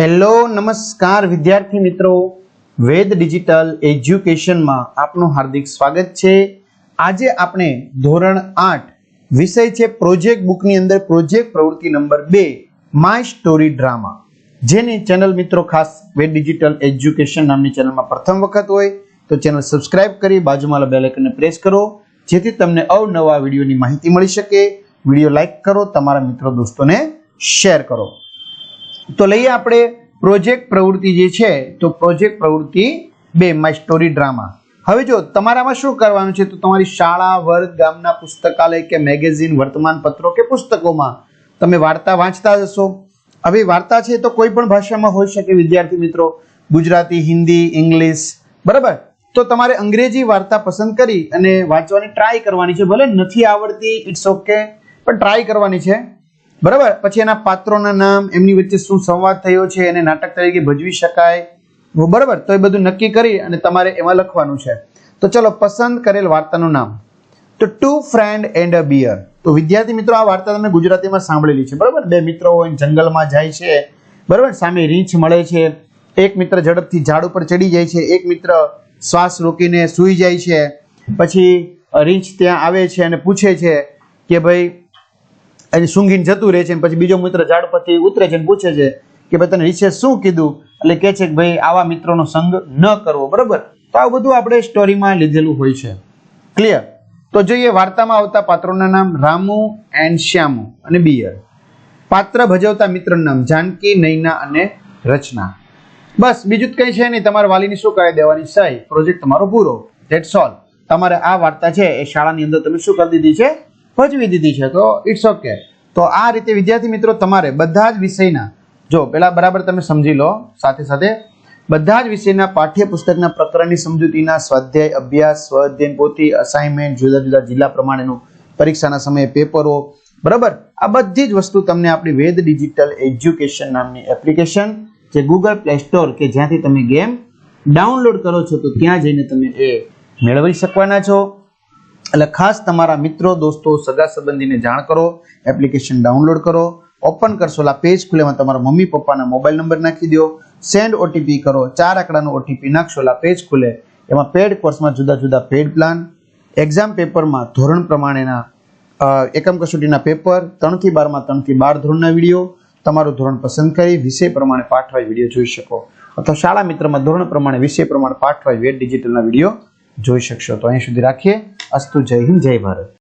Hello, નમસ્કાર વિદ્યાર્થી મિત્રો. વેદ ડિજિટલ એજ્યુકેશનમાં આપનું હાર્દિક સ્વાગત છે. આજે આપણે ધોરણ આઠ વિષય છે પ્રોજેક્ટ બુકની અંદર પ્રોજેક્ટ પ્રવૃત્તિ નંબર બે, માય સ્ટોરી ડ્રામા. જેની ચેનલ મિત્રો ખાસ વેદ ડિજિટલ એજ્યુકેશન નામની ચેનલમાં પ્રથમ વખત હોય, તો ચેનલ સબસ્ક્રાઇબ કરી બાજુમાં બેલ પ્રેસ કરો, જેથી તમને અવનવા વિડીયોની માહિતી મળી શકે. વીડિયો લાઇક કરો, તમારા મિત્રો દોસ્તોને શેર કરો. તો લઈએ આપણે પ્રોજેક્ટ પ્રવૃત્તિ જે છે, તો પ્રોજેક્ટ પ્રવૃત્તિ બે માય સ્ટોરી ડ્રામા હવે જો તમારામાં શું કરવાનું છે, તો તમારી શાળા, વર્ગ, ગામના પુસ્તકાલય કે મેગેઝિન વર્તમાન પત્રો કે પુસ્તકોમાં તમે વાર્તા વાંચતા જશો. હવે વાર્તા છે તો કોઈ પણ ભાષામાં હોઈ શકે, વિદ્યાર્થી મિત્રો, ગુજરાતી, હિન્દી, ઇંગ્લિશ, બરાબર? તો તમારે અંગ્રેજી વાર્તા પસંદ કરી અને વાંચવાની ટ્રાય કરવાની છે. ભલે નથી આવડતી ઇટ્સ ઓકે પણ ટ્રાય કરવાની છે. બરાબર? પછી એના પાત્રોના નામ, એમની વચ્ચે શું સંવાદ થયો છે, એને નાટક તરીકે ભજવી શકાય? બરાબર? તો એ બધું નક્કી કરી અને તમારે એમાં લખવાનું છે. તો ચલો, પસંદ કરેલ વાર્તાનું નામ. તો two friend and a bear. તો વિદ્યાર્થી મિત્રો, આ વાર્તા તમે ગુજરાતીમાં સાંભળેલી છે. બરાબર? બે મિત્રો હોય જંગલમાં જાય છે. બરાબર? સામે રીંછ મળે છે. એક મિત્ર ઝડપથી ઝાડ ઉપર ચડી જાય છે. એક મિત્ર શ્વાસ રોકીને સૂઈ જાય છે. પછી રીંછ ત્યાં આવે છે અને પૂછે છે કે ભાઈ અને સૂંઘીને જતું રહે છે પછી બીજો મિત્ર ઝાડ પરથી ઉતરે છે પૂછે છે કે ભાઈ તને રીંછે શું કીધું? એટલે કે છે કે ભાઈ આવા મિત્રોનો સંગ ન કરવો, બરાબર? તો આ બધું આપણે સ્ટોરીમાં લીધેલું હોય છે. ક્લિયર તો જોઈએ, વાર્તામાં આવતા પાત્રોના નામ રામુ એન્ડ શ્યામુ અને બિયર. પાત્ર ભજવતા મિત્રનું નામ જાનકી, નૈના અને રચના. બસ, બીજું કંઈ છે નહીં. તમારે વાલીની શું કરી દેવાની? સહી. પ્રોજેક્ટ તમારો પૂરો. ધેટ્સ ઓલ તમારે આ વાર્તા છે એ શાળાની અંદર તમે શું કરી દીધી છે? ભજવી દીધી છે, તો ઇટ્સ ઓકે તો આ રીતે વિદ્યાર્થી મિત્રો તમારે બધા જ વિષયના, જો પેલા બરાબર તમે સમજી લો, સાથે સાથે બધા જ વિષયના પાઠ્યપુસ્તકના પ્રકરણની સમજૂતીના સ્વાધ્યાય, અભ્યાસ સ્વઅધ્યયન પોથી અસાઇનમેન્ટ જુદા જુદા જિલ્લા પ્રમાણેનું પરીક્ષાના સમયે પેપરો, બરાબર? આ બધી જ વસ્તુ તમને આપણી વેદ ડિજિટલ એજ્યુકેશન નામની એપ્લિકેશન જે ગૂગલ પ્લે સ્ટોર કે જ્યાંથી તમે ગેમ ડાઉનલોડ કરો છો, તો ત્યાં જઈને તમે એ મેળવી શકવાના છો. એટલે ખાસ તમારા મિત્રો, દોસ્તો, સગા સંબંધીને જાણ કરો, એપ્લિકેશન ડાઉનલોડ કરો, ઓપન કરશો એટલે પેજ ખુલે એમાં તમારા મમ્મી, પપ્પાના મોબાઈલ નંબર નાખી દો, સેન્ડ ઓટીપી કરો, ચાર આંકડાનો ઓટીપી નાખશો એટલે પેજ ખુલે. એમાં પેડ કોર્સમાં જુદા જુદા પેડ પ્લાન, એક્ઝામ પેપરમાં ધોરણ પ્રમાણેના એકમ કસોટીના પેપર, ત્રણથી બારમાં, ત્રણથી બાર ધોરણના વીડિયો, તમારું ધોરણ પસંદ કરી વિષય પ્રમાણે પાઠવાય વીડિયો જોઈ શકો. અથવા શાળા મિત્રમાં ધોરણ પ્રમાણે વિષય પ્રમાણે પાઠવાય વેટ ડિજિટલના વીડિયો જોઈ શકશો. તો અહીં સુધી રાખીએ. અસ્તુ જય હિન્દ જય ભારત.